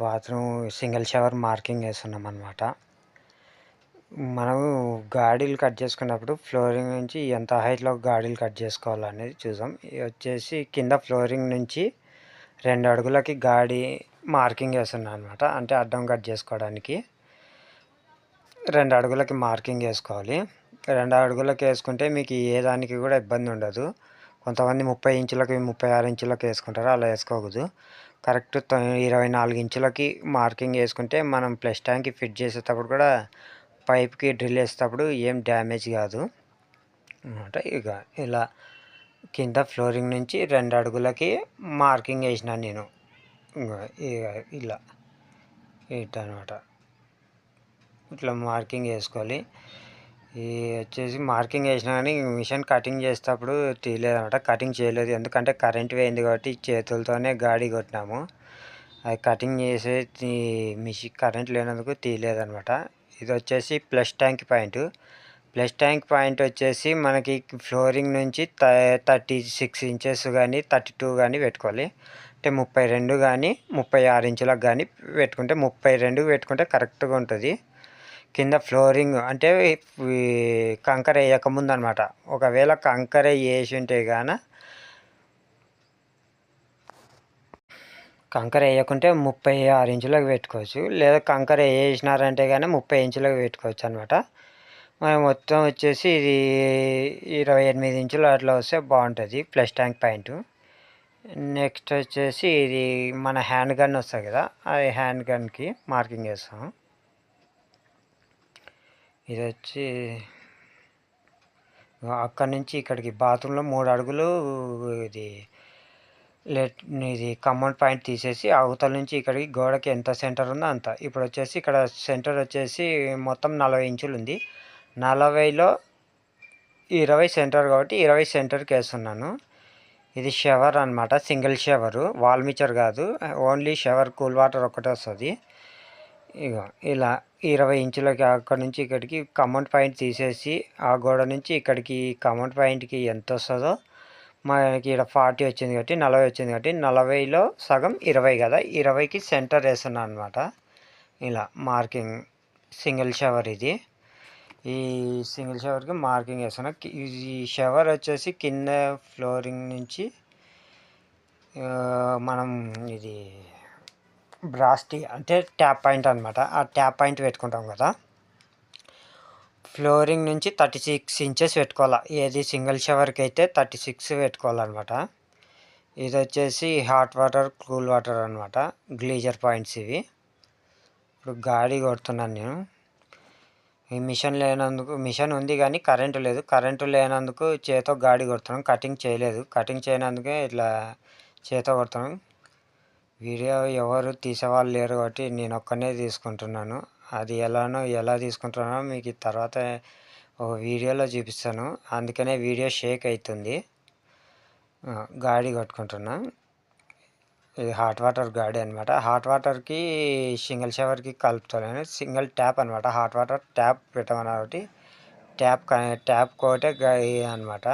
Bathroom single shower marking వేస్తున్నాం అనమాట మనము గాడీలు కట్ చేసుకున్నప్పుడు ఫ్లోరింగ్ నుంచి ఎంత హైట్లో గాడీలు కట్ చేసుకోవాలనేది చూసాం ఇది వచ్చేసి కింద ఫ్లోరింగ్ నుంచి రెండు అడుగులకి గాడి మార్కింగ్ వేస్తున్నాను అనమాట అంటే అడ్డం కట్ చేసుకోవడానికి రెండు అడుగులకి మార్కింగ్ వేసుకోవాలి. రెండు అడుగులకి వేసుకుంటే మీకు ఏ దానికి కూడా ఇబ్బంది ఉండదు. కొంతమంది ముప్పై ఇంచులకి ముప్పై ఆరు ఇంచులకి వేసుకుంటారు. అలా వేసుకోకూడదు. కరెక్ట్ ఇరవై నాలుగు ఇంచులకి మార్కింగ్ వేసుకుంటే మనం ప్లస్ ట్యాంక్కి ఫిట్ చేసేటప్పుడు కూడా పైప్కి డ్రిల్ వేసేటప్పుడు ఏం డ్యామేజ్ కాదు. అనమాట ఇక ఇలా కింద ఫ్లోరింగ్ నుంచి రెండు అడుగులకి మార్కింగ్ వేసిన నేను. ఇలా ఇట్లా అనమాట ఇట్లా మార్కింగ్ వేసుకోవాలి. ఈ వచ్చేసి మార్కింగ్ వేసినా కానీ మిషన్ కటింగ్ చేసేటప్పుడు తీయలేదనమాట కటింగ్ చేయలేదు. ఎందుకంటే కరెంట్ పోయింది కాబట్టి చేతులతోనే గాడి కొట్టినాము. అది కటింగ్ చేసే మిషన్ కరెంట్ లేనందుకు తీయలేదనమాట ఇది వచ్చేసి plus tank point. Plus tank point వచ్చేసి మనకి ఫ్లోరింగ్ నుంచి థర్టీ సిక్స్ ఇంచెస్ కానీ థర్టీ టూ కానీ పెట్టుకోవాలి. అంటే ముప్పై రెండు కానీ ముప్పై ఆరు ఇంచులకు కానీ పెట్టుకుంటే ముప్పై రెండు పెట్టుకుంటే కరెక్ట్గా ఉంటుంది. కింద ఫ్లోరింగ్ అంటే కంకర వేయకముందు అనమాట ఒకవేళ కంకర వేసి ఉంటే గాన కంకర వేయకుంటే ముప్పై ఆరు ఇంచులకు పెట్టుకోవచ్చు. లేదా కంకర వేసినారంటే కానీ ముప్పై ఇంచులకు పెట్టుకోవచ్చు అనమాట మనం మొత్తం వచ్చేసి ఇది ఇరవై ఎనిమిది ఇంచులు అట్లా వస్తే బాగుంటుంది ప్లస్ ట్యాంక్ పాయింట్. నెక్స్ట్ వచ్చేసి ఇది మన హ్యాండ్ గన్ వస్తుంది కదా అది హ్యాండ్ గన్కి మార్కింగ్ వేస్తాం ఇది వచ్చి అక్కడి నుంచి ఇక్కడికి బాత్రూంలో మూడు అడుగులు ఇది లెట్ ఇది కమ్మన్ పాయింట్ తీసేసి అవతల నుంచి ఇక్కడికి గోడకి ఎంత సెంటర్ ఉందో అంత. ఇప్పుడు వచ్చేసి ఇక్కడ సెంటర్ వచ్చేసి మొత్తం నలభై ఇంచులు ఉంది. నలభైలో ఇరవై సెంటర్ కాబట్టి ఇరవై సెంటర్కి వేస్తున్నాను. ఇది షవర్ అనమాట సింగిల్ షవరు. వాల్మిచర్ కాదు ఓన్లీ షవర్ కూల్ వాటర్ ఒకటే వస్తుంది. ఇక ఇలా ఇరవై ఇంచులకి అక్కడ నుంచి ఇక్కడికి కమౌంట్ పాయింట్ తీసేసి ఆ గోడ నుంచి ఇక్కడికి కమౌంట్ పాయింట్కి ఎంత వస్తుందో మనకి ఇక్కడ ఫార్టీ వచ్చింది కాబట్టి నలభై వచ్చింది కాబట్టి నలభైలో సగం ఇరవై కదా. ఇరవైకి సెంటర్ వేస్తున్నాను అనమాట ఇలా మార్కింగ్ సింగిల్ షవర్ ఇది. ఈ సింగిల్ షవర్కి మార్కింగ్ వేస్తున్నా. ఈ షవర్ వచ్చేసి కింద ఫ్లోరింగ్ నుంచి మనం ఇది బ్రాస్టీ అంటే ట్యాప్ పాయింట్ అనమాట ఆ ట్యాప్ పాయింట్ పెట్టుకుంటాం కదా. ఫ్లోరింగ్ నుంచి థర్టీ సిక్స్ ఇంచెస్ పెట్టుకోవాలి. ఏది సింగిల్ షవర్కి అయితే థర్టీ సిక్స్ పెట్టుకోవాలన్నమాట. ఇది వచ్చేసి హాట్ వాటర్ కూల్ వాటర్ అనమాట గ్లీజర్ పాయింట్స్ ఇవి. ఇప్పుడు గాడి కొడుతున్నాను నేను. ఈ మిషన్ లేనందుకు మిషన్ ఉంది కానీ కరెంటు లేదు. కరెంటు లేనందుకు చేతో గాడి కొడుతున్నాం. కటింగ్ చేయలేదు. కటింగ్ చేయనందుకే ఇట్లా చేతో కొడుతున్నాం. వీడియో ఎవరు తీసేవాళ్ళు లేరు కాబట్టి నేను ఒక్కనే తీసుకుంటున్నాను. అది ఎలానో ఎలా తీసుకుంటున్నానో మీకు తర్వాత ఒక వీడియోలో చూపిస్తాను. అందుకనే వీడియో షేక్ అవుతుంది. గాడి కట్టుకుంటున్నా. ఇది హాట్ వాటర్ గాడి అనమాట హాట్ వాటర్కి సింగిల్ షవర్కి కలుపుతాను సింగిల్ ట్యాప్ అనమాట హాట్ వాటర్ ట్యాప్ పెట్టమని కాబట్టి ట్యాప్ ట్యాప్ కోటే అనమాట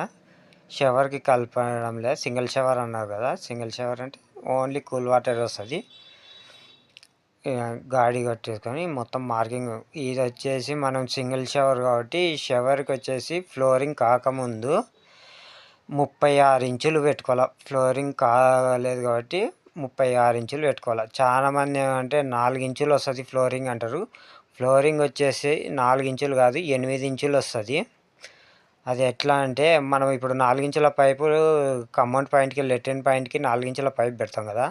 షవర్కి కలపడం లేదు. సింగిల్ షవర్ అన్నారు కదా. సింగిల్ షవర్ అంటే ఓన్లీ కూల్ వాటర్ వస్తుంది. గాడి కట్టేసుకొని మొత్తం మార్కింగ్ ఇది వచ్చేసి మనం సింగిల్ షవర్ కాబట్టి షవర్కి వచ్చేసి ఫ్లోరింగ్ కాకముందు ముప్పై ఆరు ఇంచులు పెట్టుకోవాలి. ఫ్లోరింగ్ కాలేదు కాబట్టి ముప్పై ఆరు ఇంచులు పెట్టుకోవాలి. చాలామంది ఏమంటే నాలుగు ఇంచులు వస్తుంది ఫ్లోరింగ్ అంటారు. ఫ్లోరింగ్ వచ్చేసి నాలుగు ఇంచులు కాదు ఎనిమిది ఇంచులు వస్తుంది. అది ఎట్లా అంటే మనం ఇప్పుడు నాలుగించుల పైపు కమౌంట్ పాయింట్కి లెట్రిన్ పాయింట్కి నాలుగించుల పైప్ పెడతాం కదా.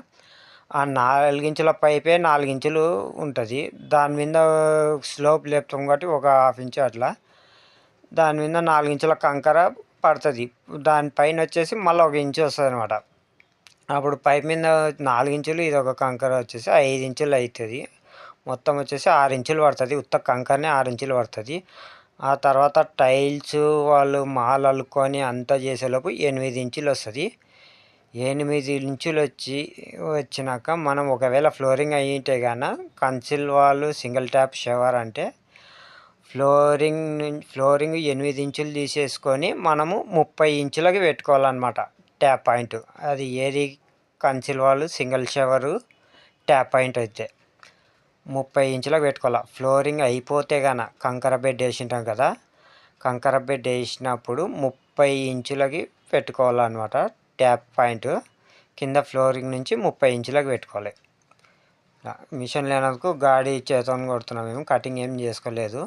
ఆ నాలుగించుల పైపే నాలుగించులు ఉంటుంది. దాని మీద స్లోప్ లేపుతాం కాబట్టి ఒక హాఫ్ ఇంచు అట్లా. దాని మీద నాలుగించుల కంకర పడుతుంది. దానిపైన వచ్చేసి మళ్ళీ ఒక ఇంచు వస్తుంది అనమాట అప్పుడు పైప్ మీద నాలుగించులు ఇది ఒక కంకర వచ్చేసి ఐదు ఇంచులు అవుతుంది మొత్తం వచ్చేసి ఆరు ఇంచులు పడుతుంది. ఉత్త కంకరనే ఆరు ఇంచులు పడుతుంది. ఆ తర్వాత టైల్స్ వాళ్ళు మాల్ అల్లుకొని అంతా చేసేలోపు ఎనిమిది ఇంచులు వస్తుంది. ఎనిమిది ఇంచులు వచ్చి వచ్చినాక మనం ఒకవేళ ఫ్లోరింగ్ అయ్యింటే కానీ కన్సిల్ వాళ్ళు సింగిల్ ట్యాప్ షవర్ అంటే ఫ్లోరింగ్ ఫ్లోరింగ్ ఎనిమిది ఇంచులు తీసేసుకొని మనము ముప్పై ఇంచులకి పెట్టుకోవాలన్నమాట ట్యాప్ పాయింట్. అది ఏది? కన్సిల్ వాళ్ళు సింగిల్ షవరు ట్యాప్ పాయింట్ అయితే. ముప్పై ఇంచులకు పెట్టుకోవాలి. ఫ్లోరింగ్ అయిపోతే గాన కంకర బెడ్ వేసింటాం కదా కంకర బెడ్ వేసినప్పుడు ముప్పై ఇంచులకి పెట్టుకోవాలన్నమాట ట్యాప్ పాయింట్ కింద ఫ్లోరింగ్ నుంచి ముప్పై ఇంచులకు పెట్టుకోవాలి. మిషన్ లేనందుకు గాడి చేతను కొడుతున్నాం మేము కటింగ్ ఏం చేసుకోలేదు.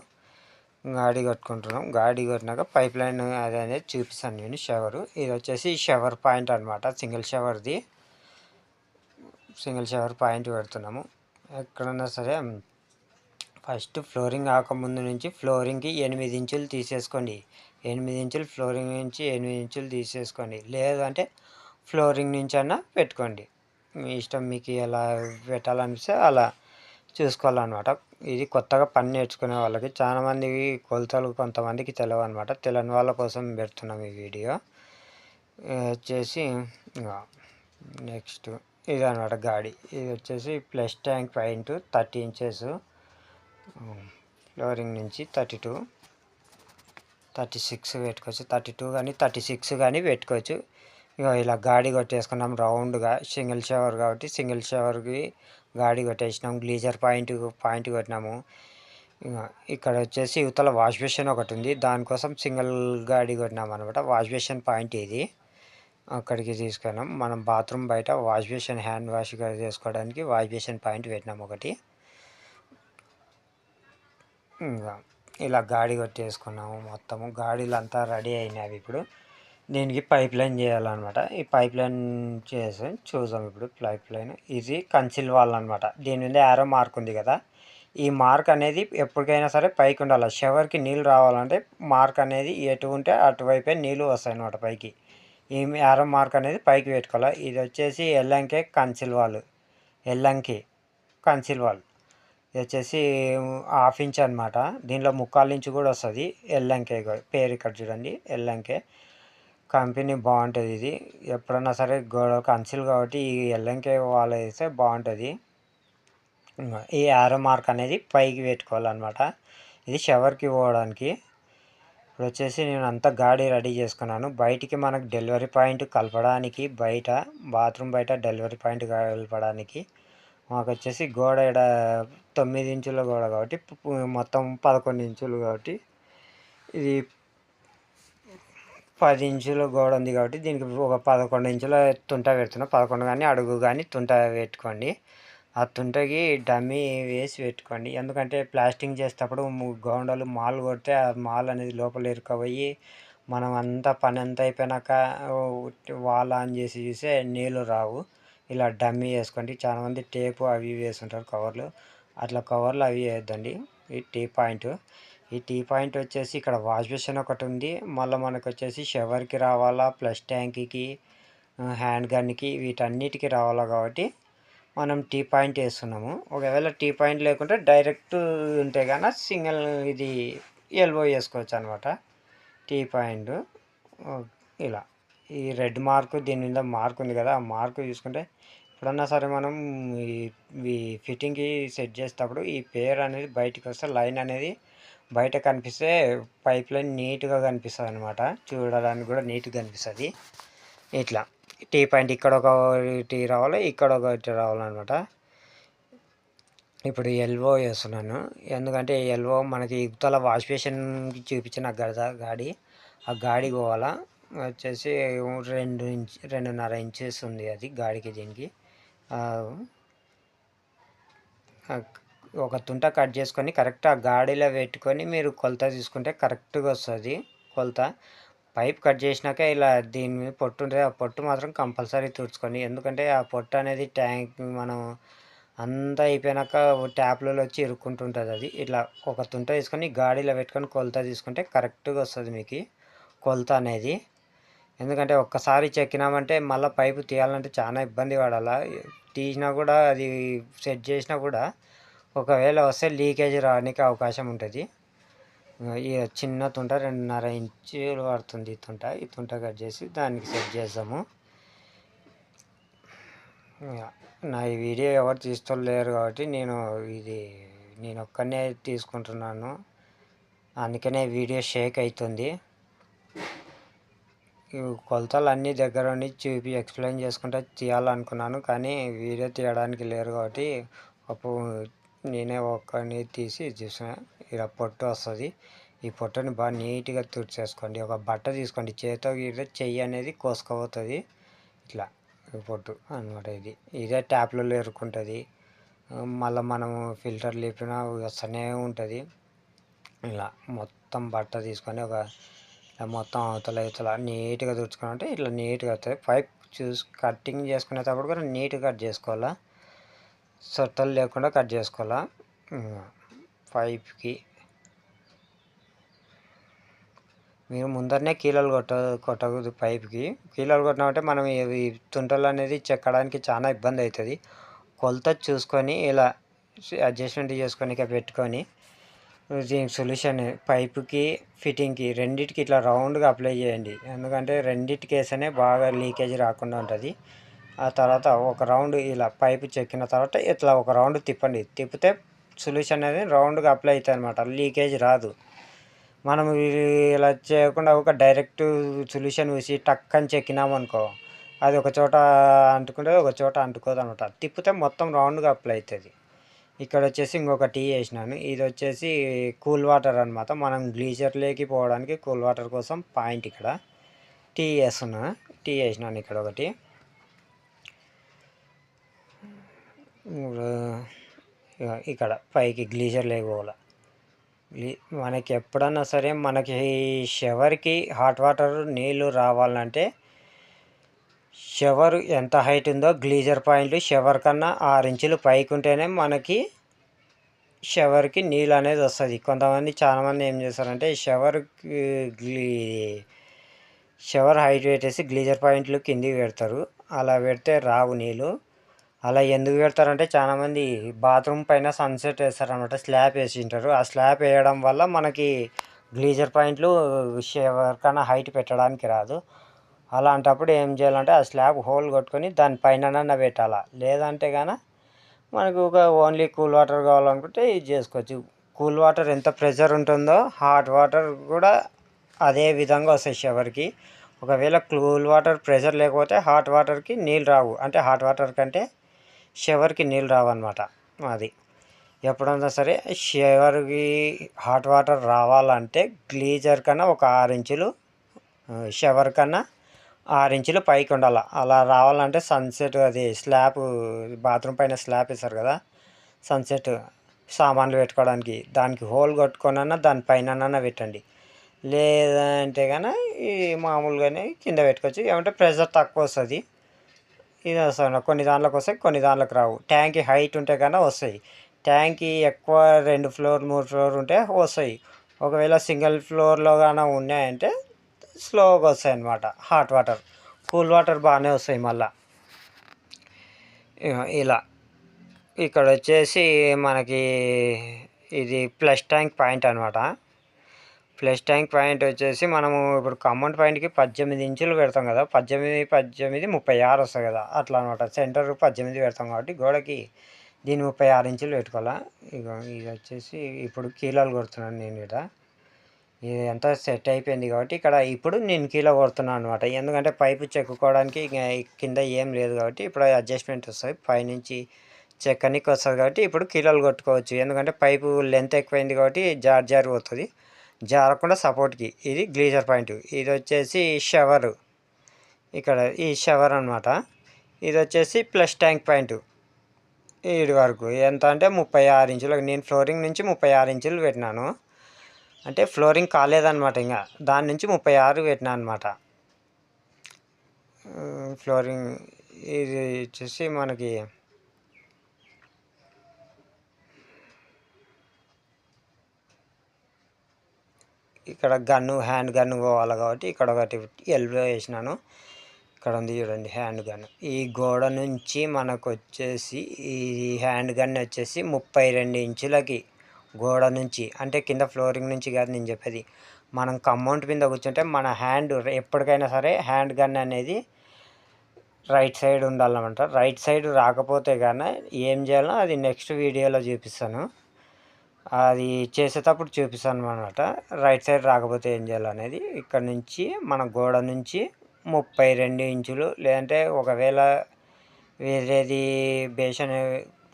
గాడి కొట్టుకుంటున్నాం. గాడి కొట్టినాక పైప్ లైన్ అది అనేది చూపిస్తాను నేను షవరు ఇది వచ్చేసి షవర్ పాయింట్ అనమాట సింగిల్ షవర్ది సింగిల్ షవర్ పాయింట్ పెడుతున్నాము. ఎక్కడన్నా సరే ఫస్ట్ ఫ్లోరింగ్ ఆకముందు నుంచి ఫ్లోరింగ్కి ఎనిమిది ఇంచులు తీసేసుకోండి. ఎనిమిది ఇంచులు ఫ్లోరింగ్ నుంచి ఎనిమిది ఇంచులు తీసేసుకోండి. లేదంటే ఫ్లోరింగ్ నుంచి అన్నా పెట్టుకోండి. మీ ఇష్టం మీకు ఎలా పెట్టాలనిపిస్తే అలా చూసుకోవాలన్నమాట. ఇది కొత్తగా పని నేర్చుకునే వాళ్ళకి చాలామంది కొలతలు కొంతమందికి తెలియవు అనమాట తెలియని వాళ్ళ కోసం పెడుతున్నాం ఈ వీడియో. వచ్చేసి నెక్స్ట్. ఇది అనమాట గాడి. ఇది వచ్చేసి plus tank point thirty inches. Flooring నుంచి థర్టీ టూ. థర్టీ సిక్స్ పెట్టుకోవచ్చు. థర్టీ టూ కానీ థర్టీ సిక్స్ కానీ పెట్టుకోవచ్చు. ఇక ఇలా గాడి కొట్టేసుకున్నాం రౌండ్గా. సింగిల్ షవర్ కాబట్టి సింగిల్ షవర్కి గాడి కొట్టేసినాం. గ్లీజర్ పాయింట్ పాయింట్ కొట్టినాము. ఇక్కడ వచ్చేసి ఇవతల వాష్ బేషన్ ఒకటి ఉంది. దానికోసం సింగిల్ గాడి కొట్టినాం అనమాట వాష్ బేషన్ పాయింట్ ఇది. అక్కడికి తీసుకెళ్ళాం. మనం బాత్రూమ్ బయట వాష్ బేషన్ హ్యాండ్ వాష్ చేసుకోవడానికి వాష్ బేషన్ పాయింట్ పెట్టినాం ఒకటి. ఇంకా ఇలా గాడి కొట్టేసుకున్నాము మొత్తము. గాడీలు అంతా రెడీ అయినాయి ఇప్పుడు. దీనికి పైప్ లైన్ చేయాలన్నమాట. ఈ పైప్ లైన్ చేసి చూసాం ఇప్పుడు పైప్ లైన్. ఇది కన్సిల్ వాల్ అనమాట దీని మీద యారో మార్క్ ఉంది కదా. ఈ మార్క్ అనేది ఎప్పటికైనా సరే పైకి ఉండాలి షవర్కి నీళ్ళు రావాలంటే మార్క్ అనేది ఎటు ఉంటే అటువైపే నీళ్ళు వస్తాయి అన్నమాట పైకి. ఈ యారో మార్క్ అనేది పైకి పెట్టుకోవాలి? ఇది వచ్చేసి ఎల్లంకే కన్సిల్ వాల్. ఎల్లంకి కన్సిల్ వాల్. ఇది వచ్చేసి హాఫ్ ఇంచ్ అనమాట దీనిలో ముక్కాల ఇంచు కూడా వస్తుంది. ఎల్లంకే పేరు ఇక్కడ చూడండి. ఎల్లంకే కంపెనీ బాగుంటుంది ఇది. ఎప్పుడన్నా సరే గోడ కన్సిల్ కాబట్టి ఈ ఎల్ఎంకే వాల్ వేస్తే బాగుంటుంది. ఈ యారో మార్క్ అనేది పైకి పెట్టుకోవాలన్నమాట. ఇది షవర్కి పోవడానికి. ఇప్పుడు వచ్చేసి నేను అంతా గాడి రెడీ చేసుకున్నాను. బయటికి మనకు డెలివరీ పాయింట్ కలపడానికి బయట బాత్రూమ్ బయట డెలివరీ పాయింట్ కలపడానికి మాకు వచ్చేసి గోడ ఇక్కడ తొమ్మిది ఇంచుల గోడ కాబట్టి మొత్తం పదకొండు ఇంచులు కాబట్టి ఇది పది ఇంచుల గోడ ఉంది కాబట్టి దీనికి ఒక పదకొండు ఇంచుల తుంట పెడుతున్నా. పదకొండు కానీ అడుగు కానీ తుంట పెట్టుకోండి. ఆ తుంటకి డమ్మీ వేసి పెట్టుకోండి. ఎందుకంటే ప్లాస్టింగ్ చేసేటప్పుడు గౌండలు మాల్ కొడితే ఆ మాల్ అనేది లోపల ఇరుకపోయి మనం అంతా పని అంతా అయిపోయినాక వాల్ ఆన్ చేసి చూస్తే నీళ్ళు రావు. ఇలా డమ్మీ వేసుకోండి. చాలామంది టేపు అవి వేస్తుంటారు కవర్లు. అట్లా కవర్లు అవి వేయద్దండి. ఈ టీ పాయింట్. ఈ టీ పాయింట్ వచ్చేసి ఇక్కడ వాష్ బేసిన్ ఒకటి ఉంది. మళ్ళీ మనకు వచ్చేసి షవర్కి రావాలా ప్లస్ ట్యాంక్కి హ్యాండ్ గన్కి వీటన్నిటికీ రావాలా కాబట్టి మనం టీ పాయింట్ వేస్తున్నాము. ఒకవేళ టీ పాయింట్ లేకుంటే డైరెక్ట్ ఉంటే కన్నా సింగిల్ ఇది ఎల్బో వేసుకోవచ్చు అనమాట టీ పాయింట్. ఇలా. ఈ రెడ్ మార్క్ దీని మీద మార్క్ ఉంది కదా ఆ మార్క్ చూసుకుంటే ఎప్పుడన్నా సరే మనం ఈ ఫిట్టింగ్కి సెట్ చేసేటప్పుడు ఈ పేర్ అనేది బయటకు వస్తే లైన్ అనేది బయట కనిపిస్తే పైప్ లైన్ నీట్గా కనిపిస్తుంది అనమాట చూడడానికి కూడా నీట్గా కనిపిస్తుంది. ఇట్లా. టీ పాయింట్ ఇక్కడ ఒక టీ రావాలి ఇక్కడ ఒకటి రావాలన్నమాట. ఇప్పుడు ఎల్వో వేస్తున్నాను ఎందుకంటే ఎల్వో మనకి ఇవతల వాష్ బేషన్కి చూపించిన గదా గాడి ఆ గాడి పోవాలా. వచ్చేసి రెండు ఇంచ్ రెండున్నర ఇంచెస్ ఉంది అది గాడికి దీనికి. ఒక తుంట కట్ చేసుకొని కరెక్ట్ ఆ గాడిలో పెట్టుకొని మీరు కొలత తీసుకుంటే కరెక్ట్గా వస్తుంది. కొలత పైప్ కట్ చేసినాక ఇలా దీని మీద పొట్టు ఉంటుంది. ఆ పొట్టు మాత్రం కంపల్సరీ తుడుచుకోండి ఎందుకంటే ఆ పొట్టు అనేది ట్యాంక్ మనం అంతా అయిపోయినాక ట్యాప్లలో వచ్చి ఇరుక్కుంటుంటుంది అది. ఇట్లా ఒక తుంట తీసుకొని గాడిలో పెట్టుకొని కొలత తీసుకుంటే కరెక్ట్గా వస్తుంది మీకు కొలత అనేది. ఎందుకంటే ఒక్కసారి చెక్కినామంటే మళ్ళీ పైపు తీయాలంటే చాలా ఇబ్బంది పడాలా. తీసినా కూడా అది సెట్ చేసినా కూడా ఒకవేళ వస్తే లీకేజ్ రావడానికి అవకాశం ఉంటుంది. చిన్న తుంట రెండున్నర ఇంచులు పడుతుంది ఈ తుంట. ఈ తుంట కట్ చేసి దానికి సెట్ చేసాము. నా ఈ వీడియో ఎవరు తీసుకోలేరు కాబట్టి నేను ఇది నేను ఒక్కనే తీసుకుంటున్నాను. అందుకనే వీడియో షేక్ అవుతుంది కొలతలు అన్నీ దగ్గర ఉండి చూపి ఎక్స్ప్లెయిన్ చేసుకుంటే తీయాలనుకున్నాను కానీ వీడియో తీయడానికి లేరు కాబట్టి అప్పుడు నేనే ఒక్కని తీసి చూసాను. ఇలా పొట్టు వస్తుంది. ఈ పొట్టుని బాగా నీట్గా తుడిచేసుకోండి. ఒక బట్ట తీసుకోండి. చేతితో గీరితే చెయ్యి అనేది కోసుకోపోతుంది. ఇట్లా ఈ పొట్టు అనమాట ఇది. ఇదే ట్యాప్లలో ఎరుక్కుంటుంది మళ్ళీ మనము ఫిల్టర్ లేపినా వస్తూనే ఉంటుంది. ఇలా మొత్తం బట్ట తీసుకొని ఒక మొత్తం అవతల ఇవతల నీట్గా తుడుచుకుని ఇట్లా నీట్గా వస్తుంది. పైప్ చూసి కటింగ్ చేసుకునేటప్పుడు కూడా నీట్గా కట్ చేసుకోవాలా? సొట్టలు లేకుండా కట్ చేసుకోవాలా? పైప్కి మీరు ముందరనే కీలలు కొట్ట కొట్టకూడదు పైప్కి. కీలలు కొట్టినామంటే మనం ఇవి తుంటలు అనేది చెక్కడానికి చాలా ఇబ్బంది అవుతుంది. కొలత చూసుకొని ఇలా అడ్జస్ట్మెంట్ చేసుకొని పెట్టుకొని దీనికి సొల్యూషన్ పైపుకి ఫిట్టింగ్కి రెండింటికి ఇట్లా రౌండ్గా అప్లై చేయండి. ఎందుకంటే రెండింటికి వేస్తేనే బాగా లీకేజ్ రాకుండా ఉంటుంది. ఆ తర్వాత ఒక రౌండ్ ఇలా పైపు చెక్కిన తర్వాత ఇట్లా ఒక రౌండ్ తిప్పండి. తిప్పితే సొల్యూషన్ అనేది రౌండ్గా అప్లై అవుతుంది అనమాట లీకేజ్ రాదు. మనం ఇలా చేయకుండా ఒక డైరెక్ట్ సొల్యూషన్ వేసి టక్ అని చెక్కినామనుకో అది ఒక చోట అంటుకుంటే ఒక చోట అంటుకోదు అనమాట తిప్పితే మొత్తం రౌండ్గా అప్లై అవుతుంది. ఇక్కడ వచ్చేసి ఇంకొక టీ వేసినాను ఇది వచ్చేసి కూల్ వాటర్ అనమాట మనం గ్లీజర్లోకి పోవడానికి కూల్ వాటర్ కోసం పాయింట్ ఇక్కడ. టీ వేస్తున్నా. టీ వేసినాను ఇక్కడ ఒకటి. ఇక్కడ పైకి గ్లీజర్ లేకపోవాలి మనకి ఎప్పుడన్నా సరే మనకి షవర్కి హాట్ వాటర్ నీళ్ళు రావాలంటే షవర్ ఎంత హైట్ ఉందో గ్లీజర్ పాయింట్లు షవర్ కన్నా ఆరు ఇంచులు పైకి ఉంటేనే మనకి షవర్కి నీళ్ళు అనేది వస్తుంది. కొంతమంది చాలామంది ఏం చేస్తారంటే షవర్ గ్లీ షవర్ హైట్ పెట్టేసి గ్లీజర్ పాయింట్లు కిందికి పెడతారు. అలా పెడితే రావు నీళ్ళు. అలా ఎందుకు పెడతారంటే చాలామంది బాత్రూమ్ పైన సన్సెట్ వేస్తారనమాట స్లాబ్ వేసి ఉంటారు ఆ స్లాబ్ వేయడం వల్ల మనకి గ్లీజర్ పాయింట్లు ఎవరికైనా హైట్ పెట్టడానికి రాదు. అలాంటప్పుడు ఏం చేయాలంటే ఆ స్లాబ్ హోల్ కొట్టుకొని దానిపైన పెట్టాలా? లేదంటే కానీ మనకు ఒక ఓన్లీ కూల్ వాటర్ కావాలనుకుంటే ఇది చేసుకోవచ్చు. కూల్ వాటర్ ఎంత ప్రెషర్ ఉంటుందో హాట్ వాటర్ కూడా అదే విధంగా వస్తాయి షవర్కి. ఒకవేళ కూల్ వాటర్ ప్రెషర్ లేకపోతే హాట్ వాటర్కి నీళ్ళు రావు. అంటే హాట్ వాటర్ కంటే షవర్కి నీళ్ళు రావన్నమాట అది ఎప్పుడైనా సరే షవర్కి హాట్ వాటర్ రావాలంటే గ్లీజర్ కన్నా ఒక ఆరు ఇంచులు షవర్ కన్నా ఆరు ఇంచులు పైకి ఉండాలి. అలా రావాలంటే సన్సెట్ అది స్లాబ్ బాత్రూమ్ పైన స్లాబ్ వేస్తారు కదా సన్సెట్ సామాన్లు పెట్టుకోవడానికి. దానికి హోల్ కొట్టుకొనన్నా దానిపైన పెట్టండి. లేదంటే కానీ ఈ మామూలుగానే కింద పెట్టుకోవచ్చు. ఏమంటే ప్రెషర్ తక్కువ వస్తుంది. ఇది వస్తాయి కొన్ని దాంట్లోకి వస్తాయి కొన్ని దాంట్లోకి రావు. ట్యాంక్ హైట్ ఉంటే కన్నా వస్తాయి. ట్యాంక్ ఎక్కువ రెండు ఫ్లోర్ మూడు ఫ్లోర్ ఉంటే వస్తాయి. ఒకవేళ సింగిల్ ఫ్లోర్లో కానీ ఉన్నాయంటే స్లోగా వస్తాయి అన్నమాట. Hot water. కూల్ వాటర్ బాగానే వస్తాయి మళ్ళా. ఇలా. ఇక్కడ వచ్చేసి మనకి ఇది ప్లస్ ట్యాంక్ పాయింట్ అనమాట ప్లస్ ట్యాంక్ పాయింట్ వచ్చేసి మనము ఇప్పుడు కమౌంట్ పాయింట్కి పద్దెనిమిది ఇంచులు పెడతాం కదా పద్దెనిమిది పద్దెనిమిది ముప్పై ఆరు వస్తుంది కదా అట్లా అనమాట సెంటర్ పద్దెనిమిది పెడతాం కాబట్టి గోడకి దీన్ని ముప్పై ఆరు ఇంచులు పెట్టుకోవాలా? ఇక ఇది వచ్చేసి ఇప్పుడు కీలాలు కొడుతున్నాను నేను ఇక్కడ ఇది అంతా సెట్ అయిపోయింది కాబట్టి ఇక్కడ ఇప్పుడు నేను కీలో కొడుతున్నాను అనమాట ఎందుకంటే పైపు చెక్కుకోవడానికి కింద ఏం లేదు కాబట్టి ఇప్పుడు అడ్జస్ట్మెంట్ వస్తుంది. పైనుంచి చెక్కనికి వస్తుంది కాబట్టి ఇప్పుడు కీలాలు కొట్టుకోవచ్చు. ఎందుకంటే పైపు లెంత్ ఎక్కువైంది కాబట్టి జార్ జారి పోతుంది. జారకుండా సపోర్ట్కి. ఇది గ్లీజర్ పాయింట్. ఇది వచ్చేసి షవర్. ఇక్కడ ఈ షవర్ అనమాట ఇది వచ్చేసి ప్లస్ ట్యాంక్ పాయింట్. ఈడి వరకు ఎంత అంటే ముప్పై ఆరు ఇంచులు. నేను ఫ్లోరింగ్ నుంచి ముప్పై ఆరు ఇంచులు పెట్టినాను. అంటే ఫ్లోరింగ్ కాలేదన్నమాట ఇంకా. దాని నుంచి ముప్పై ఆరు పెట్టినా అనమాట ఫ్లోరింగ్ ఇది వచ్చేసి మనకి ఇక్కడ గన్ను హ్యాండ్ గన్ను పోవాలి కాబట్టి ఇక్కడ ఒకటి ఎల్బో వేసినాను. ఇక్కడ ఉంది చూడండి హ్యాండ్ గన్. ఈ గోడ నుంచి మనకు వచ్చేసి ఈ హ్యాండ్ గన్ వచ్చేసి ముప్పై రెండు ఇంచులకి గోడ నుంచి అంటే కింద ఫ్లోరింగ్ నుంచి కాదు నేను చెప్పేది. మనం కమౌంట్ మీద కూర్చుంటే మన హ్యాండ్ ఎప్పటికైనా సరే హ్యాండ్ గన్ అనేది రైట్ సైడ్ ఉండాలన్నమాట. రైట్ సైడ్ రాకపోతే కానీ ఏం చేయాలో అది నెక్స్ట్ వీడియోలో చూపిస్తాను. అది చేసేటప్పుడు చూపిస్తాను అనమాట రైట్ సైడ్ రాకపోతే ఏం చేయాలనేది. ఇక్కడ నుంచి మన గోడ నుంచి ముప్పై రెండు ఇంచులు లేదంటే ఒకవేళ వేరేది బేషన్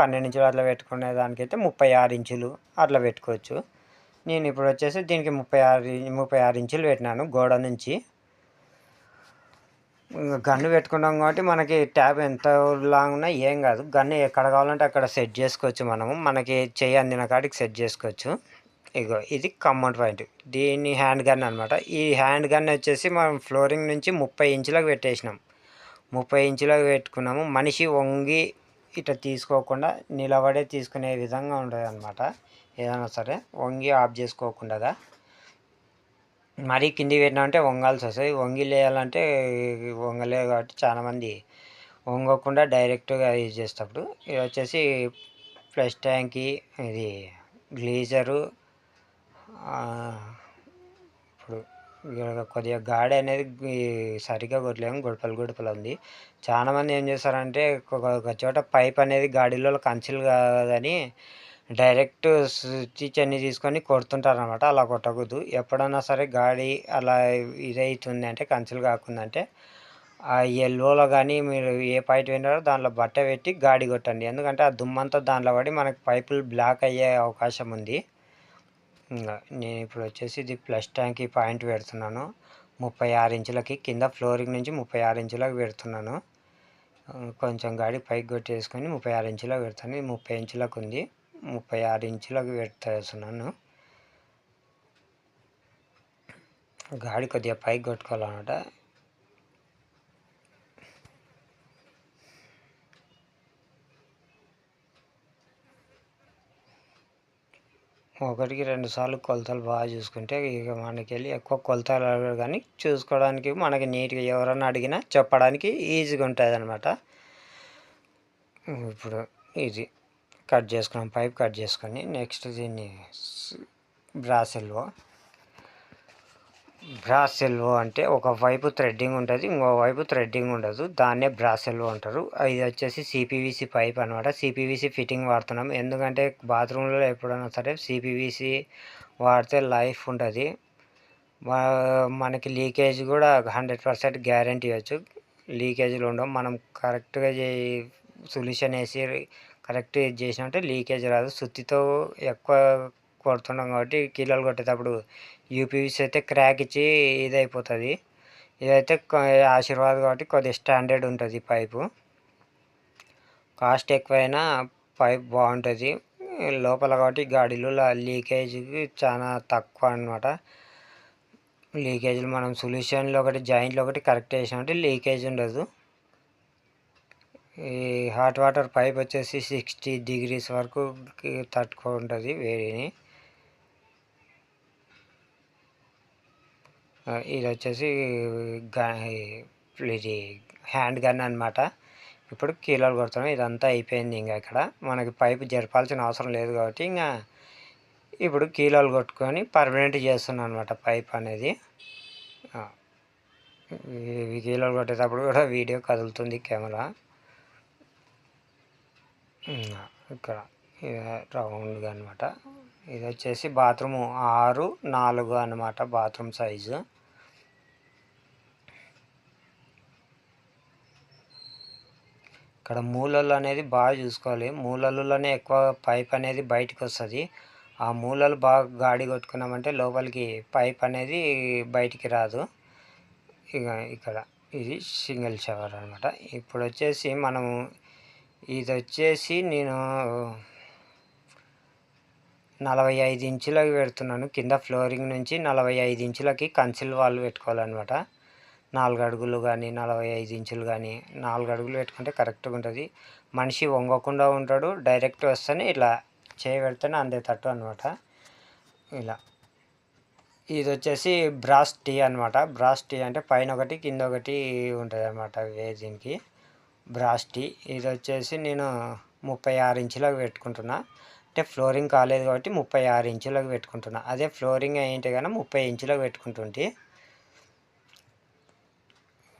పన్నెండు ఇంచులు అట్లా పెట్టుకునే దానికైతే ముప్పై ఆరు ఇంచులు అట్లా పెట్టుకోవచ్చు. నేను ఇప్పుడు వచ్చేసి దీనికి ముప్పై ఆరు ముప్పై ఆరు ఇంచులు పెట్టినాను గోడ నుంచి. గన్ను పెట్టుకున్నాం కాబట్టి మనకి ట్యాబ్ ఎంత లాంగ్ ఉన్నా ఏం కాదు. గన్ను ఎక్కడ కావాలంటే అక్కడ సెట్ చేసుకోవచ్చు మనము. మనకి చెయ్యి అందిన కాడికి సెట్ చేసుకోవచ్చు. ఇగో ఇది కమ్మౌంట్ పాయింట్. దీన్ని హ్యాండ్ గన్ అనమాట ఈ హ్యాండ్ గన్ వచ్చేసి మనం ఫ్లోరింగ్ నుంచి ముప్పై ఇంచులకు పెట్టేసినాం. ముప్పై ఇంచులకు పెట్టుకున్నాము. మనిషి వంగి ఇట్లా తీసుకోకుండా నిలబడే తీసుకునే విధంగా ఉంటుంది అనమాట ఏదైనా సరే వంగి ఆఫ్ చేసుకోకుండా మరీ కిందికి పెట్టినామంటే వంగాల్సి వస్తుంది. వంగి లేయాలంటే వంగలేదు కాబట్టి చాలామంది వంగకుండా డైరెక్ట్గా యూజ్ చేసేటప్పుడు ఇది వచ్చేసి ఫ్లష్ ట్యాంకి ఇది గ్లీజరు ఇప్పుడు కొద్దిగా గాడి అనేది సరిగ్గా కొట్టలేము గుడపలు గుడపలు ఉంది. చాలామంది ఏం చేస్తారంటే ఒక చోట పైప్ అనేది గాడిలో కంచెలు కాదని డైరెక్ట్ స్విచ్ అన్ని తీసుకొని కొడుతుంటారనమాట అలా కొట్టకూడదు. ఎప్పుడన్నా సరే గాడి అలా ఇదవుతుంది అంటే కంచెలు కాకుందంటే ఆ ఎల్లోలో కానీ మీరు ఏ పాయింట్ విన్నారో దాంట్లో బట్ట పెట్టి గాడి కొట్టండి. ఎందుకంటే ఆ దుమ్మంతా దాంట్లో పడి మనకు పైపులు బ్లాక్ అయ్యే అవకాశం ఉంది. నేను ఇప్పుడు వచ్చేసి ఇది ప్లస్ ట్యాంక్ పాయింట్ పెడుతున్నాను. ముప్పై ఆరు ఇంచులకి కింద ఫ్లోరింగ్ నుంచి ముప్పై ఆరు ఇంచులకు పెడుతున్నాను. కొంచెం గాడి పైకి కొట్టేసుకొని ముప్పై ఆరు ఇంచులకు పెడతాను ఇది ముప్పై ఇంచులకు ఉంది. ముప్పై ఆరు ఇంచులకు పెట్టేస్తున్నాను గాడి కొద్దిగా పైకి కొట్టుకోవాలన్నమాట. ఒకటికి రెండు సార్లు కొలతలు బాగా చూసుకుంటే ఇక మనకి వెళ్ళి ఎక్కువ కొలతలు కానీ చూసుకోవడానికి మనకి నీట్గా ఎవరన్నా అడిగినా చెప్పడానికి ఈజీగా ఉంటుంది అనమాట ఇప్పుడు ఇది. కట్ చేసుకున్నాం పైప్ కట్ చేసుకొని నెక్స్ట్ దీన్ని బ్రాసెల్వో బ్రాసెల్వో అంటే ఒక వైపు థ్రెడ్డింగ్ ఉంటుంది ఇంకో వైపు థ్రెడ్డింగ్ ఉండదు. దాన్నే బ్రాసెల్వో అంటారు. ఇది వచ్చేసి సిపివిసి పైప్ అనమాట సిపివిసి ఫిట్టింగ్ వాడుతున్నాం. ఎందుకంటే బాత్రూంలో ఎప్పుడైనా సరే సిపివిసి వాడితే లైఫ్ ఉంటుంది. మనకి లీకేజ్ కూడా హండ్రెడ్ పర్సెంట్ గ్యారంటీ ఇవ్వచ్చు. లీకేజ్లు ఉండవు. మనం కరెక్ట్గా సొల్యూషన్ వేసి కరెక్ట్ చేసినట్టే లీకేజ్ రాదు. సుత్తితో ఎక్కువ కొడుతున్నాం కాబట్టి కిలోలు కొట్టేటప్పుడు యూపీవీసీ అయితే క్రాక్ ఇచ్చి ఇది అయిపోతుంది ఇదైతే ఆశీర్వాద్ కాబట్టి కొద్దిగా స్టాండర్డ్ ఉంటుంది పైపు. కాస్ట్ ఎక్కువైనా పైప్ బాగుంటుంది. లోపల కాబట్టి గాడిలో లీకేజ్కి చాలా తక్కువ అనమాట లీకేజ్లు మనం సొల్యూషన్లో ఒకటి జాయింట్లో ఒకటి కరెక్ట్ చేసినామంటే లీకేజ్ ఉండదు. ఈ హాట్ వాటర్ పైప్ వచ్చేసి సిక్స్టీ డిగ్రీస్ వరకు తట్టుకుంటుంది వేడిని. ఇది వచ్చేసి ఇది హ్యాండ్ గన్ అనమాట ఇప్పుడు కీలోలు కొడుతున్నాం ఇదంతా అయిపోయింది ఇంకా ఇక్కడ. మనకి పైపు జరపాల్సిన అవసరం లేదు కాబట్టి ఇంకా ఇప్పుడు కీలోలు కొట్టుకొని పర్మనెంట్ చేస్తున్నాను అనమాట పైప్ అనేది. కీలోలు కొట్టేటప్పుడు కూడా వీడియో కదులుతుంది కెమెరా. ఇక్కడ రౌండ్గా అనమాట ఇది వచ్చేసి బాత్రూమ్ ఆరు నాలుగు అనమాట బాత్రూమ్ సైజు. ఇక్కడ మూలలు అనేది బాగా చూసుకోవాలి. మూలలలోనే ఎక్కువ పైప్ అనేది బయటకు వస్తుంది. ఆ మూలలు బాగా గాడి కొట్టుకున్నామంటే లోపలికి పైప్ అనేది బయటికి రాదు. ఇక ఇక్కడ ఇది సింగిల్ షవర్ అనమాట ఇప్పుడు వచ్చేసి మనము ఇది వచ్చేసి నేను నలభై ఐదు ఇంచులకి పెడుతున్నాను. కింద ఫ్లోరింగ్ నుంచి నలభై ఐదు ఇంచులకి కన్సిల్ వాళ్ళు పెట్టుకోవాలన్నమాట. నాలుగు అడుగులు కానీ నలభై ఐదు ఇంచులు కానీ నాలుగు అడుగులు పెట్టుకుంటే కరెక్ట్గా ఉంటుంది. మనిషి వంగకుండా ఉంటాడు డైరెక్ట్ వస్తేనే ఇలా చేయబెడితేనే అందేటట్టు అనమాట ఇలా. ఇది వచ్చేసి బ్రాస్ టీ అనమాట బ్రాస్ టీ అంటే పైన ఒకటి కింద ఒకటి ఉంటుంది అనమాట దీనికి బ్రాస్టి. ఇది వచ్చేసి నేను ముప్పై ఆరు ఇంచులకు పెట్టుకుంటున్నా. అంటే ఫ్లోరింగ్ కాలేదు కాబట్టి ముప్పై ఆరు ఇంచులకు పెట్టుకుంటున్నా. అదే ఫ్లోరింగ్ అయింటే కానీ ముప్పై ఇంచులకు పెట్టుకుంటుంటే.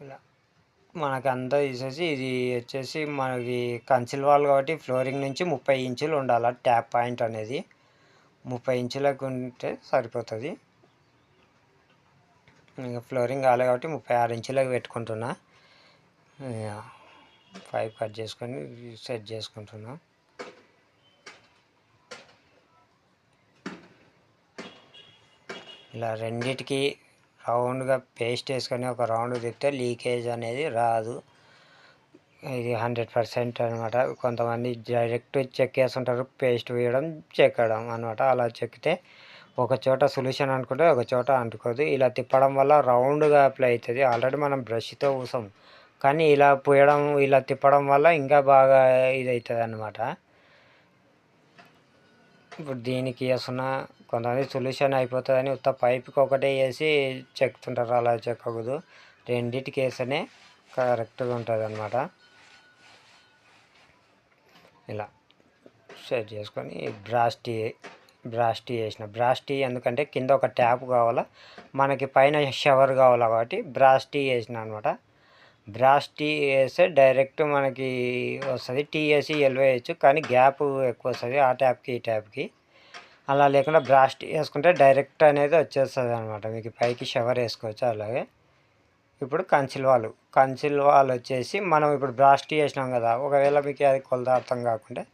ఇలా. మనకి అంతా తీసేసి ఇది వచ్చేసి మనకి కన్సిల్ వాల్ కాబట్టి ఫ్లోరింగ్ నుంచి ముప్పై ఇంచులు ఉండాలి. ట్యాప్ పాయింట్ అనేది. ముప్పై ఇంచులకు ఉంటే సరిపోతుంది. ఇంకా ఫ్లోరింగ్ కాలేదు కాబట్టి ముప్పై ఆరు ఇంచులకు పెట్టుకుంటున్నా. ఫైవ్ కట్ చేసుకొని సెట్ చేసుకుంటున్నాం. ఇలా రెండిటికి రౌండ్గా పేస్ట్ వేసుకొని ఒక రౌండ్ తిప్పితే లీకేజ్ అనేది రాదు. ఇది హండ్రెడ్ పర్సెంట్ అనమాట కొంతమంది డైరెక్ట్ చెక్ చేస్తుంటారు పేస్ట్ వేయడం చెక్కడం అనమాట అలా చెక్కితే ఒక చోట సొల్యూషన్ అనుకుంటే ఒక చోట అంటుకోదు. ఇలా తిప్పడం వల్ల రౌండ్గా అప్లై అవుతుంది. ఆల్రెడీ మనం బ్రష్తో ఊసాం. కానీ ఇలా పోయడం ఇలా తిప్పడం వల్ల ఇంకా బాగా ఇది అవుతుంది అనమాట ఇప్పుడు దీనికి వేస్తున్న కొంతమంది సొల్యూషన్ అయిపోతుందని ఉత్త పైప్కి ఒకటే వేసి చెక్కుతుంటారు అలా చెక్కకూడదు. రెండింటికి వేస్తేనే కరెక్ట్గా ఉంటుంది అనమాట ఇలా సెట్ చేసుకొని బ్రాస్టీ బ్రాస్టీ వేసిన బ్రాస్టీ ఎందుకంటే కింద ఒక ట్యాప్ కావాలా మనకి పైన షవర్ కావాలా కాబట్టి బ్రాస్టీ వేసిన అనమాట బ్రాస్టీ వేస్తే డైరెక్ట్ మనకి వస్తుంది. టీ వేసి కానీ గ్యాప్ ఎక్కువ వస్తుంది ఆ ట్యాప్కి ఈ ట్యాప్కి. అలా లేకుండా బ్రాస్ట్ వేసుకుంటే డైరెక్ట్ అనేది వచ్చేస్తుంది అనమాట మీకు పైకి షవర్ వేసుకోవచ్చు అలాగే. ఇప్పుడు కంచిల్వాలు వాల్. వచ్చేసి మనం ఇప్పుడు బ్రాస్టీ వేసినాం కదా ఒకవేళ మీకు అది కొలత అర్థం కాకుండా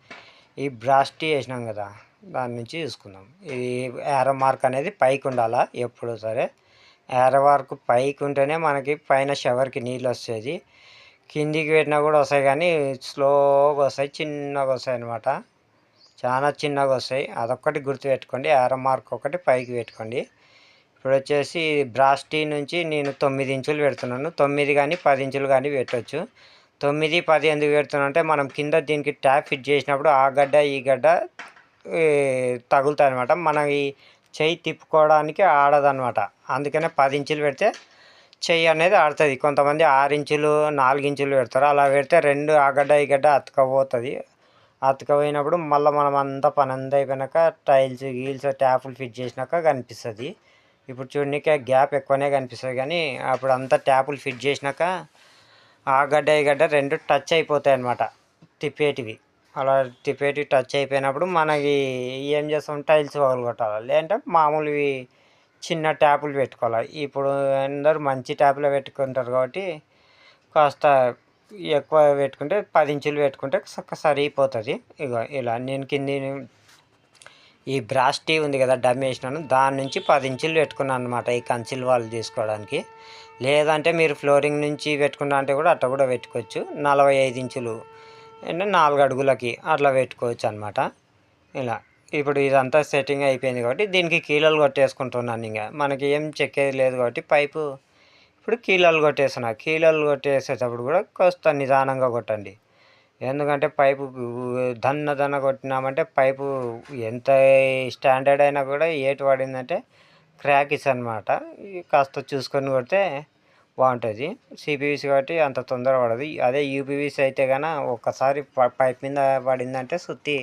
ఈ బ్రాస్టీ వేసినాం కదా దాని నుంచి చూసుకుందాం ఇది యారో మార్క్ అనేది పైకి ఉండాలా? ఎప్పుడు సరే. యారో పైకి ఉంటేనే మనకి పైన షవర్కి నీళ్ళు వస్తుంది కిందికి పెట్టినా కూడా వస్తాయి కానీ స్లోగా వస్తాయి చిన్నగా వస్తాయి అనమాట చాలా చిన్నగా వస్తాయి. అదొక్కటి గుర్తుపెట్టుకోండి. ఎర మార్క్ ఒకటి పైకి పెట్టుకోండి. ఇప్పుడు వచ్చేసి బ్రాస్టీ నుంచి నేను తొమ్మిది ఇంచులు పెడుతున్నాను. తొమ్మిది కానీ పది ఇంచులు కానీ పెట్టవచ్చు తొమ్మిది పది ఎందుకు పెడుతున్నా అంటే మనం కింద దీనికి ట్యాప్ ఫిట్ చేసినప్పుడు ఆ గడ్డ ఈ గడ్డ తగులుతాయి అనమాట మనం ఈ చెయ్యి తిప్పుకోవడానికి ఆడదనమాట అందుకనే పది ఇంచులు పెడితే చెయ్యి అనేది ఆడుతుంది. కొంతమంది ఆరు ఇంచులు నాలుగు ఇంచులు పెడతారు. అలా పెడితే రెండు ఆగడ్డ గడ్డ ఈ గడ్డ అతుకపోయినప్పుడు మళ్ళీ మనం అంతా పని అంతా అయిపోయినాక టైల్స్ గీల్స్ ట్యాపులు ఫిట్ చేసినాక కనిపిస్తుంది. ఇప్పుడు చూడడానికి గ్యాప్ ఎక్కువనే కనిపిస్తుంది. కానీ అప్పుడు అంతా ట్యాపులు ఫిట్ చేసినాక ఆ గడ్డ ఈ గడ్డ రెండు టచ్ అయిపోతాయి అన్నమాట తిప్పేటివి. అలా తిప్పేటివి టచ్ అయిపోయినప్పుడు మనకి ఏం చేస్తాం టైల్స్ పగలగొట్టాలి లేదంటే మామూలువి చిన్న ట్యాపులు పెట్టుకోవాలి. ఇప్పుడు అందరూ మంచి ట్యాపులు పెట్టుకుంటారు కాబట్టి కాస్త ఎక్కువ పెట్టుకుంటే పది ఇంచులు పెట్టుకుంటే సరిపోతుంది. ఇక ఇలా నేను కింది ఈ బ్రాస్టీ ఉంది కదా డమ్ వేసినాను. దాని నుంచి పది ఇంచులు పెట్టుకున్నాను అనమాట ఈ కంచిల్ వాళ్ళు తీసుకోవడానికి. లేదంటే మీరు ఫ్లోరింగ్ నుంచి పెట్టుకున్నా అంటే కూడా అట్ట కూడా పెట్టుకోవచ్చు. నలభై ఐదు ఇంచులు అంటే నాలుగు అడుగులకి అట్లా పెట్టుకోవచ్చు అనమాట ఇలా. ఇప్పుడు ఇదంతా సెట్టింగ్ అయిపోయింది కాబట్టి దీనికి కీలలు కొట్టేసుకుంటున్నాను ఇంకా. మనకి ఏం చెక్కేది లేదు కాబట్టి పైపు ఇప్పుడు కీలలు కొట్టేస్తున్నా. కీలలు కొట్టేసేటప్పుడు కూడా కొంత నిదానంగా కొట్టండి. ఎందుకంటే పైపు దన్న దన్న కొట్టినామంటే పైపు ఎంత స్టాండర్డ్ అయినా కూడా ఏటు పడిందంటే క్రాక్ అనమాట కాస్త చూసుకొని కొడితే బాగుంటుంది. సిపివిసి కాబట్టి అంత తొందర పడదు. అదే యూపీవీసీ అయితే కన్నా ఒక్కసారి పైప్ మీద పడిందంటే సుత్తి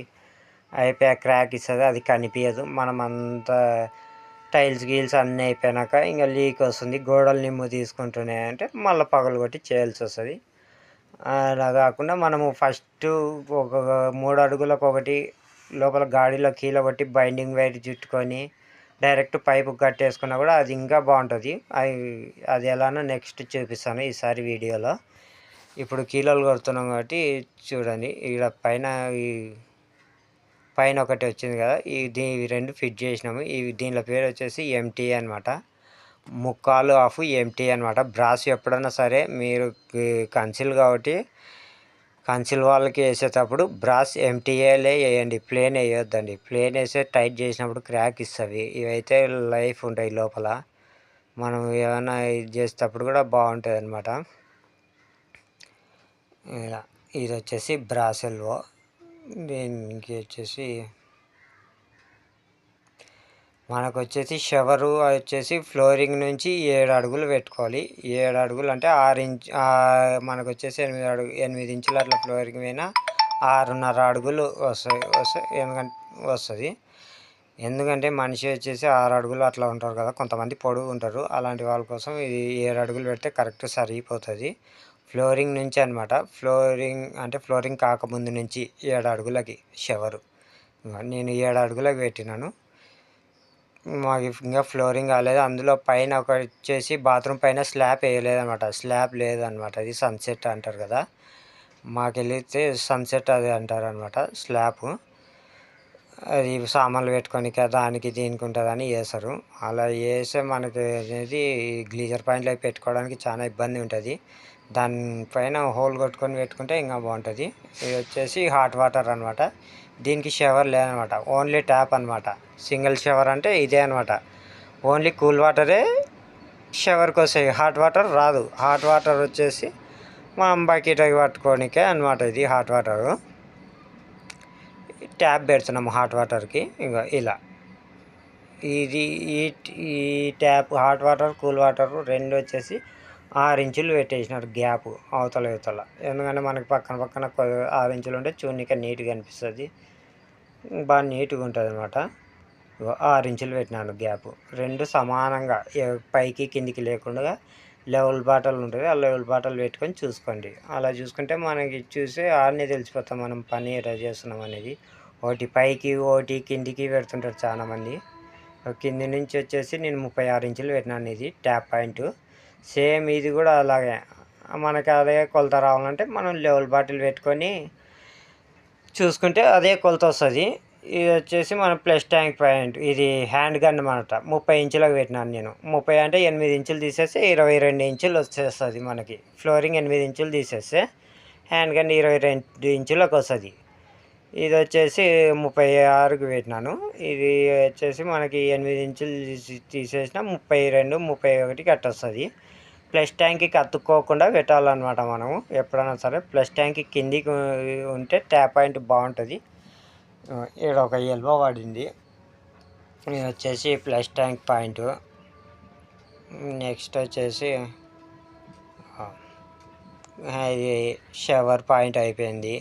అయిపోయా క్రాక్ ఇస్తుంది. అది కనిపించదు మనం అంత టైల్స్ గీల్స్ అన్నీ అయిపోయినాక ఇంకా లీక్ వస్తుంది. గోడలు నిమ్ము తీసుకుంటున్నాయి అంటే మళ్ళీ పగలు కొట్టి చేయాల్సి వస్తుంది. అలా కాకుండా మనము ఫస్ట్ ఒక మూడు అడుగులకు ఒకటి లోపల గాడిలో కీల కొట్టి బైండింగ్ వైర్ చుట్టుకొని డైరెక్ట్ పైపు కట్టేసుకున్నా కూడా అది ఇంకా బాగుంటుంది. అది అది ఎలానో నెక్స్ట్ చూపిస్తాను ఈసారి వీడియోలో. ఇప్పుడు కీలలు కొడుతున్నాం కాబట్టి చూడండి ఇక్కడ పైన ఈ పైన ఒకటి వచ్చింది కదా ఈ దీ రెండు ఫిట్ చేసినాము. ఈ దీనిలో పేరు వచ్చేసి ఎంటీ అనమాట ముక్కాలు ఆఫ్ ఎంటీ అనమాట బ్రాస్ ఎప్పుడన్నా సరే మీరు కన్సిల్ కాబట్టి కన్సిల్ వాళ్ళకి వేసేటప్పుడు బ్రాస్ ఎంటీఏలే వేయండి ప్లేన్ వేయొద్దండి. ప్లేన్ వేస్తే టైట్ చేసినప్పుడు క్రాక్ ఇస్తుంది ఇవైతే లైఫ్ ఉంటాయి లోపల. మనం ఏమైనా ఇది చేసేటప్పుడు కూడా బాగుంటుంది అనమాట ఇలా ఇది వచ్చేసి బ్రాసెల్వో దీనికి వచ్చేసి మనకు వచ్చేసి షవరు వచ్చేసి ఫ్లోరింగ్ నుంచి ఏడు అడుగులు పెట్టుకోవాలి. ఏడు అడుగులు అంటే ఆరు ఇంచ్ మనకు వచ్చేసి ఎనిమిది అడుగు ఎనిమిది ఇంచులు అట్లా ఫ్లోరింగ్ పైన ఆరున్నర అడుగులు వస్తాయి వస్తాయి ఎందుకంటే వస్తుంది. ఎందుకంటే మనిషి వచ్చేసి ఆరు అడుగులు అట్లా ఉంటారు కదా కొంతమంది పొడుగు ఉంటారు. అలాంటి వాళ్ళ కోసం ఇది ఏడు అడుగులు పెడితే కరెక్ట్ సరిపోతుంది. ఫ్లోరింగ్ నుంచి అనమాట ఫ్లోరింగ్ అంటే ఫ్లోరింగ్ కాకముందు నుంచి ఏడు అడుగులకి షవరు. నేను ఏడు అడుగులకి పెట్టినాను. మాకు ఇంకా ఫ్లోరింగ్ కాలేదు. అందులో పైన ఒక వచ్చేసి బాత్రూమ్ పైన స్లాబ్ వేయలేదన్నమాట. స్లాబ్ లేదనమాట అది సన్సెట్ అంటారు కదా. మాకు వెళితే సన్సెట్ అది అంటారు అనమాట స్లాబ్. అది సామాన్లు పెట్టుకోనికి దానికి దీనికి ఉంటుందని వేస్తారు అలా వేస్తే మనకి అనేది గ్లీజర్ పాయింట్లో పెట్టుకోవడానికి చాలా ఇబ్బంది ఉంటుంది. దానిపైన హోల్ కొట్టుకొని పెట్టుకుంటే ఇంకా బాగుంటుంది. ఇది వచ్చేసి హాట్ వాటర్ అనమాట దీనికి షవర్ లేదనమాట ఓన్లీ ట్యాప్ అనమాట సింగిల్ షవర్ అంటే ఇదే అనమాట ఓన్లీ కూల్ వాటరే షవర్కి వస్తాయి. హాట్ వాటర్ రాదు. హాట్ వాటర్ వచ్చేసి మనం బకెట్ అవి పట్టుకోనికే అనమాట ఇది హాట్ వాటరు ట్యాప్ పెడుతున్నాము హాట్ వాటర్కి ఇంకా ఇలా. ఇది ఈ ఈ tap hot water cool water రెండు వచ్చేసి ఆరు ఇంచులు పెట్టేసినారు గ్యాప్ అవతల ఇవతల. ఎందుకంటే మనకి పక్కన పక్కన ఆరు ఇంచులు ఉంటే చూడనిక నీట్గా అనిపిస్తుంది. బాగా నీట్గా ఉంటుంది అనమాట ఆరు ఇంచులు పెట్టినాను గ్యాప్. రెండు సమానంగా పైకి కిందికి లేకుండా లెవెల్ బాటలు ఉంటుంది ఆ లెవెల్ బాటలు పెట్టుకొని చూసుకోండి. అలా చూసుకుంటే మనకి చూసి ఆడనే తెలిసిపోతాం. మనం పని ఎట్లా చేస్తున్నాం అనేది. ఒకటి పైకి ఒకటి కిందికి పెడుతుంటారు చాలామంది. కింది నుంచి వచ్చేసి నేను ముప్పై ఆరు ఇంచులు పెట్టినాను ఇది ట్యాప్ పాయింట్. సేమ్ ఇది కూడా అలాగే. మనకి అదే కొలత రావాలంటే మనం లెవెల్ బాటిల్ పెట్టుకొని చూసుకుంటే అదే కొలత వస్తుంది. ఇది వచ్చేసి మన ప్లస్ ట్యాంక్ పాయింట్. ఇది హ్యాండ్ గన్ అనమాట ముప్పై ఇంచులకు పెట్టినాను నేను. ముప్పై అంటే ఎనిమిది ఇంచులు తీసేస్తే ఇరవై రెండు ఇంచులు వచ్చేస్తుంది మనకి. ఫ్లోరింగ్ ఎనిమిది ఇంచులు తీసేస్తే హ్యాండ్ గన్ ఇరవై రెండు ఇంచులకు వస్తుంది. ఇది వచ్చేసి ముప్పై ఆరుకు పెట్టినాను. ఇది వచ్చేసి మనకి ఎనిమిది ఇంచులు తీసేసిన ముప్పై రెండు ముప్పై ఒకటికి అట్ట వస్తుంది ప్లస్ ట్యాంక్కి అతుక్కోకుండా పెట్టాలన్నమాట మనము. ఎప్పుడైనా సరే ప్లస్ ట్యాంక్ కిందికి ఉంటే ట్యాప్ పాయింట్ బాగుంటుంది. ఇక్కడ ఒక ఎల్బో పడింది. ఇది వచ్చేసి ప్లస్ ట్యాంక్ పాయింట్. నెక్స్ట్ వచ్చేసి ఇది షవర్ పాయింట్ అయిపోయింది.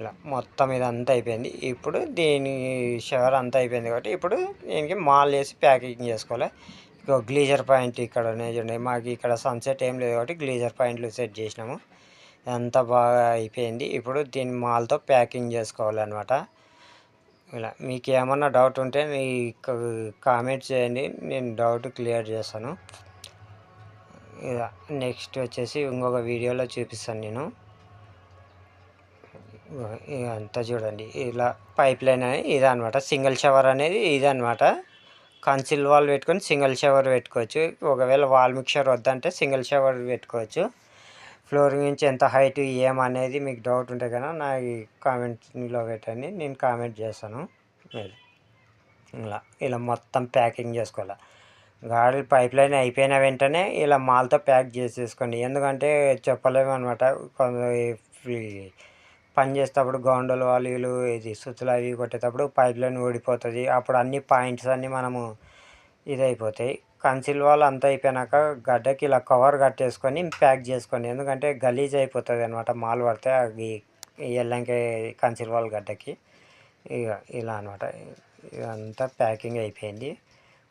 ఇలా మొత్తం ఇదంతా అయిపోయింది. ఇప్పుడు దీని షవర్ అంతా అయిపోయింది కాబట్టి ఇప్పుడు దీనికి మాల్ వేసి ప్యాకింగ్ చేసుకోవాలి. ఇక గ్లీజర్ పాయింట్ ఇక్కడ ఉన్నాయి మాకు ఇక్కడ సన్సెట్ ఏం లేదు కాబట్టి గ్లీజర్ పాయింట్లు సెట్ చేసినాము. అంతా బాగా అయిపోయింది. ఇప్పుడు దీని మాల్తో ప్యాకింగ్ చేసుకోవాలన్నమాట. ఇలా మీకు ఏమన్నా డౌట్ ఉంటే మీ కామెంట్ చేయండి. నేను డౌట్ క్లియర్ చేస్తాను. ఇలా నెక్స్ట్ వచ్చేసి ఇంకొక వీడియోలో చూపిస్తాను నేను. అంతా చూడండి ఇలా పైప్ లైన్ అనేది ఇదే సింగిల్ షవర్ అనేది ఇదే కన్సిల్ వాల్ పెట్టుకొని సింగిల్ షవర్ పెట్టుకోవచ్చు. ఒకవేళ వాల్ మిక్చర్ వద్దంటే సింగిల్ షవర్ పెట్టుకోవచ్చు. ఫ్లోరింగ్ నుంచి ఎంత హైట్ ఏమనేది మీకు డౌట్ ఉంటే కనుక నా కామెంట్లో పెట్టండి. నేను కామెంట్ చేస్తాను. మీరు ఇలా ఇలా మొత్తం ప్యాకింగ్ చేసుకోవాలి. గాడి పైప్ లైన్ అయిపోయిన వెంటనే ఇలా మాల్తో ప్యాక్ చేసేసుకోండి. ఎందుకంటే చెప్పలేము అనమాట కొంత పని చేసేటప్పుడు గౌండలు వాళ్ళు వీళ్ళు ఇది సుత్తులు అవి కొట్టేటప్పుడు పైప్ లైన్ ఊడిపోతుంది. అప్పుడు అన్ని పాయింట్స్ అన్నీ మనము ఇది అయిపోతాయి కన్సిల్ వాల్ అంతా అయిపోయినాక గడ్డకి ఇలా కవర్ కట్టేసుకొని ప్యాక్ చేసుకోండి. ఎందుకంటే గలీజ్ అయిపోతుంది అనమాట మాల్ పడితే అది ఎల్లంకే కన్సిల్ వాల్ గడ్డకి. ఇక ఇలా అనమాట ఇదంతా ప్యాకింగ్ అయిపోయింది.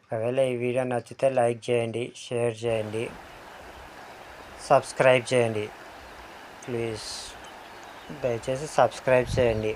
ఒకవేళ ఈ వీడియో నచ్చితే లైక్ చేయండి షేర్ చేయండి సబ్స్క్రైబ్ చేయండి. ప్లీజ్. దయచేసి సబ్స్క్రైబ్ చేయండి.